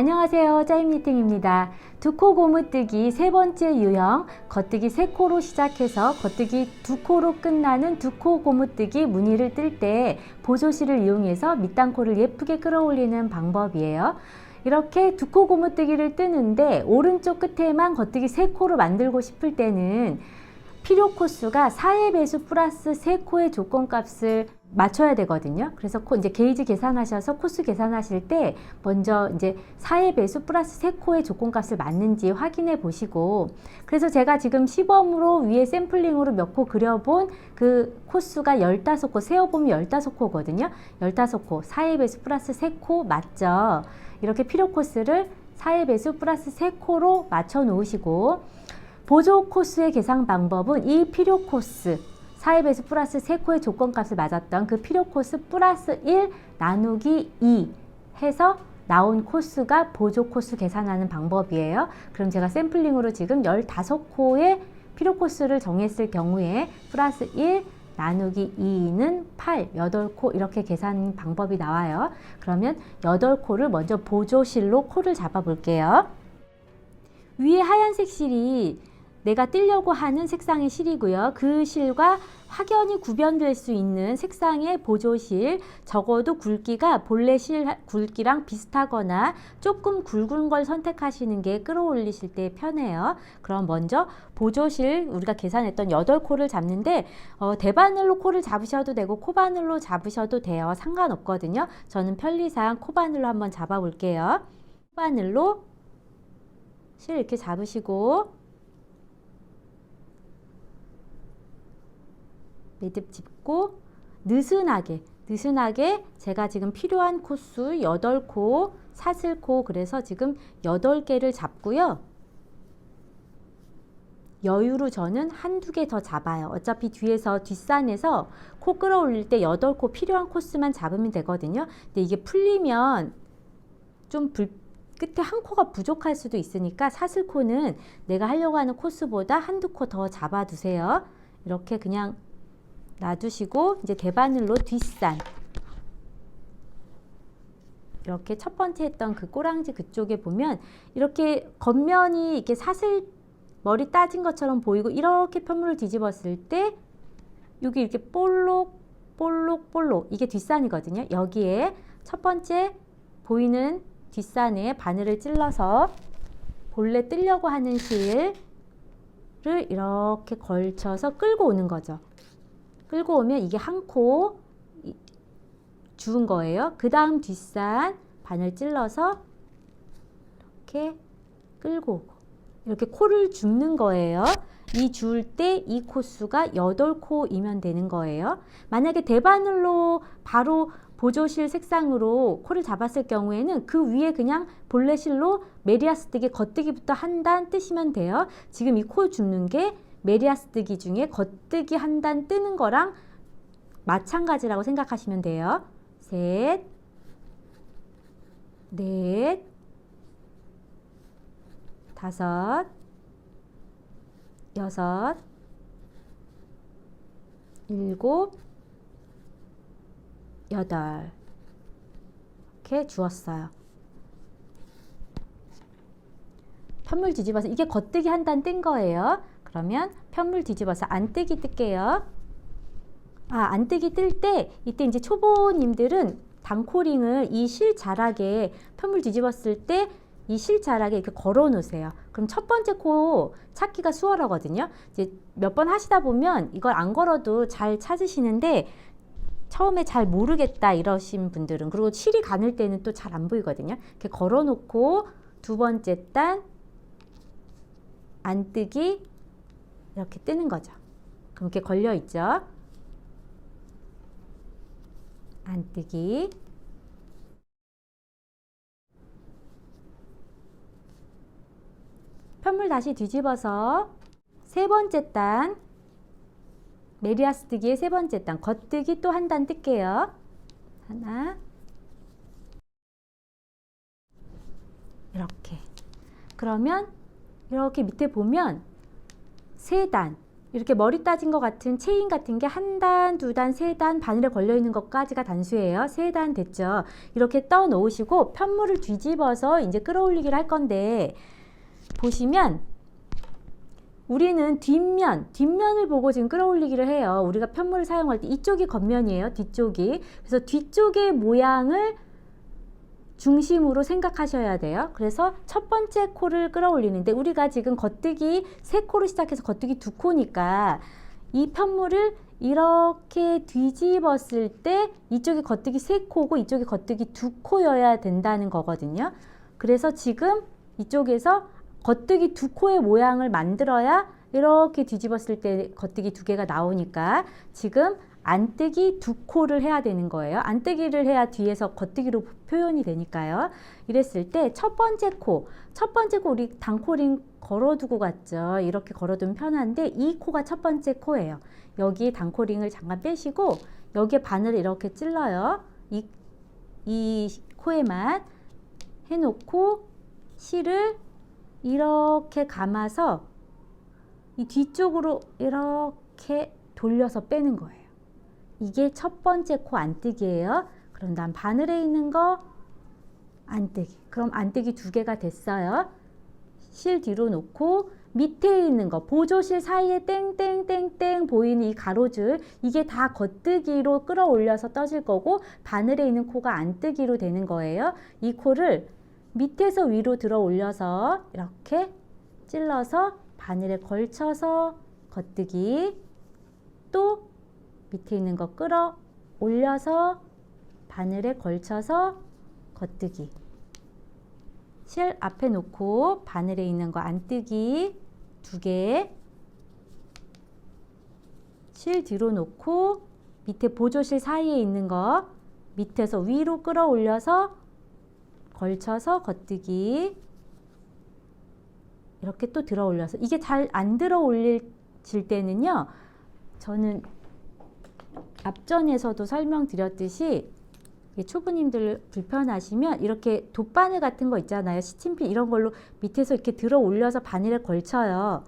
안녕하세요. 짜임니팅입니다. 두 코 고무뜨기 세 번째 유형, 겉뜨기 세 코로 시작해서 겉뜨기 두 코로 끝나는 두 코 고무뜨기 무늬를 뜰 때 보조실을 이용해서 밑단코를 예쁘게 끌어올리는 방법이에요. 이렇게 두 코 고무뜨기를 뜨는데 오른쪽 끝에만 겉뜨기 세 코로 만들고 싶을 때는 필요 코수가 4의 배수 플러스 3코의 조건값을 맞춰야 되거든요. 그래서 코 이제 게이지 계산하셔서 코수 계산하실 때 먼저 이제 4의 배수 플러스 3코의 조건값을 맞는지 확인해 보시고 그래서 제가 지금 시범으로 위에 샘플링으로 몇 코 그려본 그 코수가 15코 세어보면 15코거든요. 15코 4의 배수 플러스 3코 맞죠? 이렇게 필요 코스를 4의 배수 플러스 3코로 맞춰 놓으시고 보조 코스의 계산 방법은 이 필요 코스 4의 배수 플러스 3코의 조건값을 맞았던 그 필요 코스 플러스 1 나누기 2 해서 나온 코스가 보조 코스 계산하는 방법이에요. 그럼 제가 샘플링으로 지금 15코의 필요 코스를 정했을 경우에 플러스 1 나누기 2는 8, 8코 이렇게 계산 방법이 나와요. 그러면 8코를 먼저 보조실로 코를 잡아 볼게요. 위에 하얀색 실이 내가 뜨려고 하는 색상의 실이고요. 그 실과 확연히 구별될 수 있는 색상의 보조실, 적어도 굵기가 본래 실 굵기랑 비슷하거나 조금 굵은 걸 선택하시는 게 끌어올리실 때 편해요. 그럼 먼저 보조실 우리가 계산했던 8코를 잡는데 어, 대바늘로 코를 잡으셔도 되고 코바늘로 잡으셔도 돼요. 상관없거든요. 저는 편리상 코바늘로 한번 잡아 볼게요. 코바늘로 실 이렇게 잡으시고 매듭 짚고 느슨하게 느슨하게 제가 지금 필요한 코수 8코 사슬코 그래서 지금 8개를 잡고요. 여유로 저는 한두 개 더 잡아요. 어차피 뒤에서 뒷산에서 코 끌어올릴 때 8코 필요한 코스만 잡으면 되거든요. 근데 이게 풀리면 좀 불, 끝에 한 코가 부족할 수도 있으니까 사슬코는 내가 하려고 하는 코스보다 한두 코 더 잡아두세요. 이렇게 그냥 놔두시고 이제 대바늘로 뒷산 이렇게 첫 번째 했던 그 꼬랑지 그쪽에 보면 이렇게 겉면이 이렇게 사슬 머리 따진 것처럼 보이고 이렇게 편물을 뒤집었을 때 여기 이렇게 볼록 볼록 볼록 이게 뒷산이거든요. 여기에 첫 번째 보이는 뒷산에 바늘을 찔러서 본래 뜨려고 하는 실을 이렇게 걸쳐서 끌고 오는 거죠. 끌고 오면 이게 한 코 주운 거예요. 그 다음 뒷산 바늘 찔러서 이렇게 끌고 오고 이렇게 코를 줍는 거예요. 이 줄 때 이 코수가 8코이면 되는 거예요. 만약에 대바늘로 바로 보조실 색상으로 코를 잡았을 경우에는 그 위에 그냥 본래실로 메리아스 뜨기 겉뜨기부터 한 단 뜨시면 돼요. 지금 이 코 줍는 게 메리아스뜨기 중에 겉뜨기 한 단 뜨는 거랑 마찬가지라고 생각하시면 돼요. 셋, 넷, 다섯, 여섯, 일곱, 여덟. 이렇게 주었어요. 편물 뒤집어서 이게 겉뜨기 한 단 뜬 거예요. 그러면 편물 뒤집어서 안뜨기 뜰게요. 아, 안뜨기 뜰 때 이때 이제 초보님들은 단코링을 이 실 자락에 편물 뒤집었을 때 이 실 자락에 이렇게 걸어 놓으세요. 그럼 첫 번째 코 찾기가 수월하거든요. 이제 몇 번 하시다 보면 이걸 안 걸어도 잘 찾으시는데 처음에 잘 모르겠다 이러신 분들은 그리고 실이 가늘 때는 또 잘 안 보이거든요. 이렇게 걸어 놓고 두 번째 단 안뜨기 이렇게 뜨는 거죠. 그럼 이렇게 걸려 있죠. 안 뜨기 편물 다시 뒤집어서 세 번째 단 메리아스 뜨기의 세 번째 단 겉뜨기 또 한 단 뜰게요. 하나 이렇게 그러면 이렇게 밑에 보면 세 단, 이렇게 머리 따진 것 같은 체인 같은 게 한 단, 두 단, 세 단 바늘에 걸려 있는 것까지가 단수예요. 세 단 됐죠. 이렇게 떠 놓으시고 편물을 뒤집어서 이제 끌어올리기를 할 건데 보시면 우리는 뒷면, 뒷면을 보고 지금 끌어올리기를 해요. 우리가 편물을 사용할 때 이쪽이 겉면이에요. 뒤쪽이. 그래서 뒤쪽의 모양을 중심으로 생각하셔야 돼요. 그래서 첫 번째 코를 끌어올리는데 우리가 지금 겉뜨기 세 코로 시작해서 겉뜨기 두 코니까 이 편물을 이렇게 뒤집었을 때 이쪽이 겉뜨기 세 코고 이쪽이 겉뜨기 두 코여야 된다는 거거든요. 그래서 지금 이쪽에서 겉뜨기 두 코의 모양을 만들어야 이렇게 뒤집었을 때 겉뜨기 두 개가 나오니까 지금 안뜨기 두 코를 해야 되는 거예요. 안뜨기를 해야 뒤에서 겉뜨기로 표현이 되니까요. 이랬을 때 첫 번째 코, 첫 번째 코 우리 단코링 걸어두고 갔죠. 이렇게 걸어두면 편한데 이 코가 첫 번째 코예요. 여기 단코링을 잠깐 빼시고 여기에 바늘을 이렇게 찔러요. 이, 이 코에만 해놓고 실을 이렇게 감아서 이 뒤쪽으로 이렇게 돌려서 빼는 거예요. 이게 첫 번째 코 안뜨기예요. 그럼 난 바늘에 있는 거 안뜨기. 그럼 안뜨기 두 개가 됐어요. 실 뒤로 놓고 밑에 있는 거 보조실 사이에 땡땡땡땡 보이는 이 가로줄 이게 다 겉뜨기로 끌어올려서 떠질 거고 바늘에 있는 코가 안뜨기로 되는 거예요. 이 코를 밑에서 위로 들어 올려서 이렇게 찔러서 바늘에 걸쳐서 겉뜨기 또 밑에 있는 거 끌어 올려서 바늘에 걸쳐서 겉뜨기. 실 앞에 놓고 바늘에 있는 거 안뜨기. 두 개, 실 뒤로 놓고 밑에 보조실 사이에 있는 거 밑에서 위로 끌어올려서 걸쳐서 겉뜨기. 이렇게 또 들어 올려서. 이게 잘 안 들어 올릴 때는요 저는 앞전에서도 설명드렸듯이 초보님들 불편하시면 이렇게 돗바늘 같은 거 있잖아요 시침필 이런 걸로 밑에서 이렇게 들어 올려서 바늘에 걸쳐요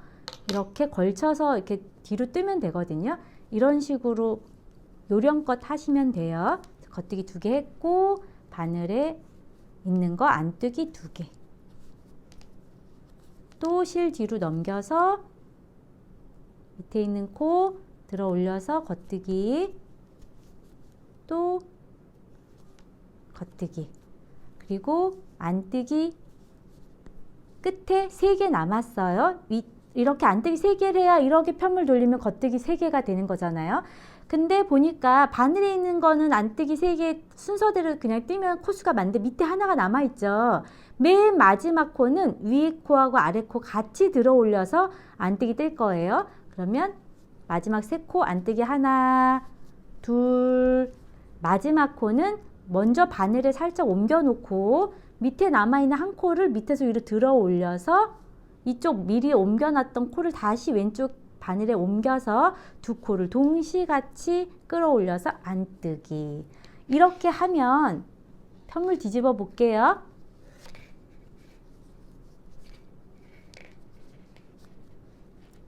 이렇게 걸쳐서 이렇게 뒤로 뜨면 되거든요 이런 식으로 요령껏 하시면 돼요 겉뜨기 두 개 했고 바늘에 있는 거 안뜨기 두 개. 또 실 뒤로 넘겨서 밑에 있는 코 들어 올려서 겉뜨기. 또 겉뜨기. 그리고 안뜨기 끝에 세개 남았어요. 위, 이렇게 안뜨기 세 개를 해야 이렇게 편물 돌리면 겉뜨기 세 개가 되는 거잖아요. 근데 보니까 바늘에 있는 거는 안뜨기 세개 순서대로 그냥 뜨면 코수가 많은데 밑에 하나가 남아있죠. 맨 마지막 코는 위에 코하고 아래 코 같이 들어 올려서 안뜨기 뜰 거예요. 그러면 마지막 세 코 안뜨기 하나, 둘, 마지막 코는 먼저 바늘에 살짝 옮겨 놓고 밑에 남아있는 한 코를 밑에서 위로 들어 올려서 이쪽 미리 옮겨놨던 코를 다시 왼쪽 바늘에 옮겨서 두 코를 동시같이 끌어올려서 안뜨기. 이렇게 하면 편물 뒤집어 볼게요.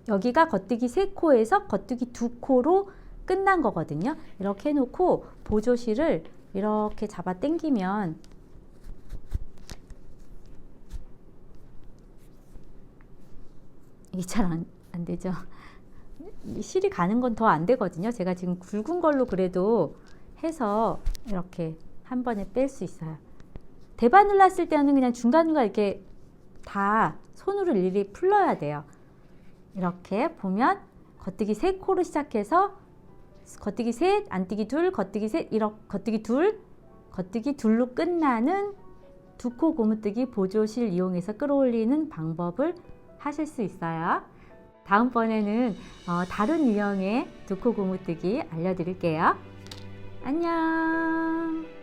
여기가 겉뜨기 세 코에서 겉뜨기 두 코로 끝난 거거든요. 이렇게 해놓고 보조실을 이렇게 잡아 당기면 이게 잘안 안 되죠. 실이 가는 건 더 안 되거든요. 제가 지금 굵은 걸로 그래도 해서 이렇게 한 번에 뺄 수 있어요. 대바늘 났을 때는 그냥 중간중간 이렇게 다 손으로 일일이 풀러야 돼요. 이렇게 보면 겉뜨기 세 코로 시작해서 겉뜨기 셋, 안뜨기 둘, 겉뜨기 셋, 이렇게 겉뜨기 둘, 겉뜨기 둘로 끝나는 두 코 고무뜨기 보조실 이용해서 끌어올리는 방법을 하실 수 있어요. 다음번에는 어, 다른 유형의 두 코 고무뜨기 알려드릴게요. 안녕.